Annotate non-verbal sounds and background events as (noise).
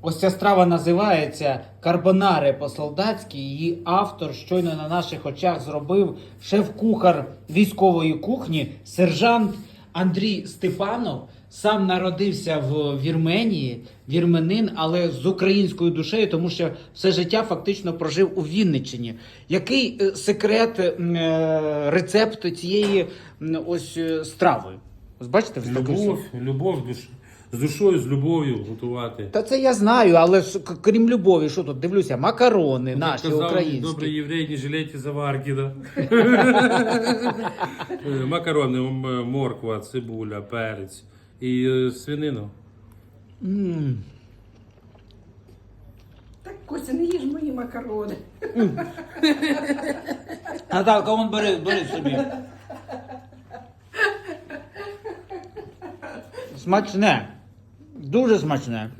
Ось ця страва називається карбонаре по-солдатськи. Її автор щойно на наших очах зробив шеф-кухар військової кухні, сержант Андрій Степанов. Сам народився в Вірменії, вірменин, але з українською душею, тому що все життя фактично прожив у Вінниччині. Який е, секрет е, цієї ось е, страви? Ось бачите, Любов, любов душ... з душою, з любов'ю готувати. Та це я знаю, але ж к- крім любові, що тут дивлюся, макарони Як наші казав українські. Добрий єврей, не жалійте заварки, да? Е, (laughs) Макарони, м- морква, цибуля, перець і е, свинина. М. Так, Костя, не їж мої макарони. (laughs) Наталка, вон бери, бери собі. (laughs) Смачне. Дуже смачне.